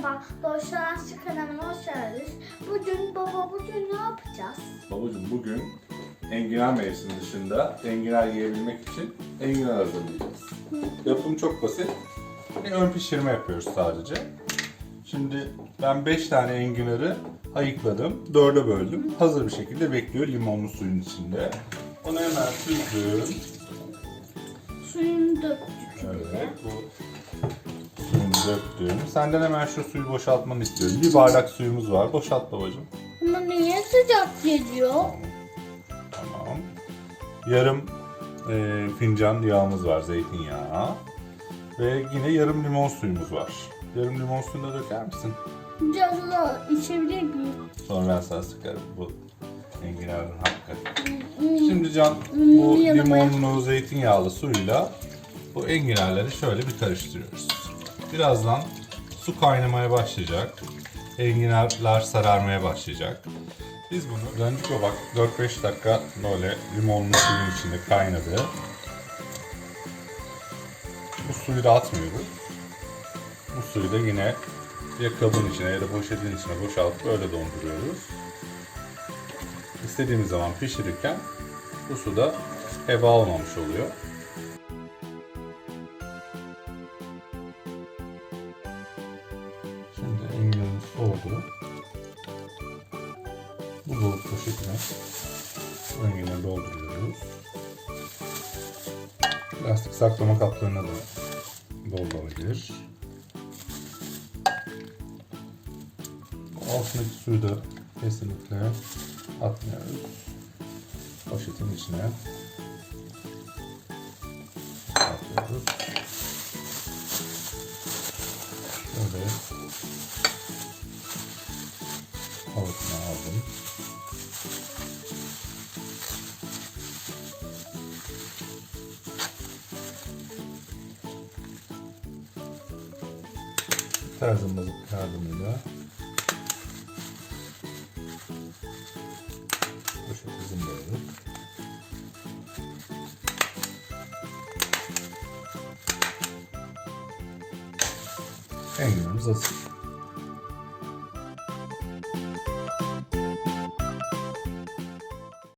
Boşluğa kanalıma hoş geldiniz. Bugün baba bugün ne yapacağız? Babacım bugün enginar mevsimi dışında enginar yiyebilmek için enginar hazırlayacağız. Yapım çok basit. Bir ön pişirme yapıyoruz sadece. Şimdi ben 5 tane enginarı ayıkladım. 4'e böldüm. Hazır bir şekilde bekliyor limonlu suyun içinde. Onu hemen süzdüm. Suyunu döktük. Evet bu döktüm. Senden hemen şu suyu boşaltmanı istiyorum. Bir bardak suyumuz var. Boşalt babacım. Ama niye sıcak geliyor? Tamam. Yarım e, fincan yağımız var, zeytinyağı. Ve yine yarım limon suyumuz var. Yarım limon suyunu da döker misin? Da içebilir miyim? Sonra ben sana sıkarım bu enginarın hakkı. Hmm, Şimdi Can bu Hmm, yanıma. limonlu zeytinyağlı suyla bu enginarları şöyle bir karıştırıyoruz. Birazdan su kaynamaya başlayacak. Enginarlar sararmaya başlayacak. Biz bunu döndük ve bak 4-5 dakika böyle limonlu suyun içinde kaynadı. Bu suyu da atmıyoruz. Bu suyu da yine ya kabın içine ya da poşetin içine boşaltıp öyle donduruyoruz. İstediğimiz zaman pişirirken bu suda heba olmamış oluyor. Enginarımız soğudu. Bu bulut poşetine bu enginarı dolduruyoruz. Plastik saklama kaplarına da doldurabilir. Altındaki suyu da kesinlikle atmıyoruz. Poşetin içine atıyoruz. Şöyle avucuna aldım. Terzimizin yardımıyla Enginarımız hazır.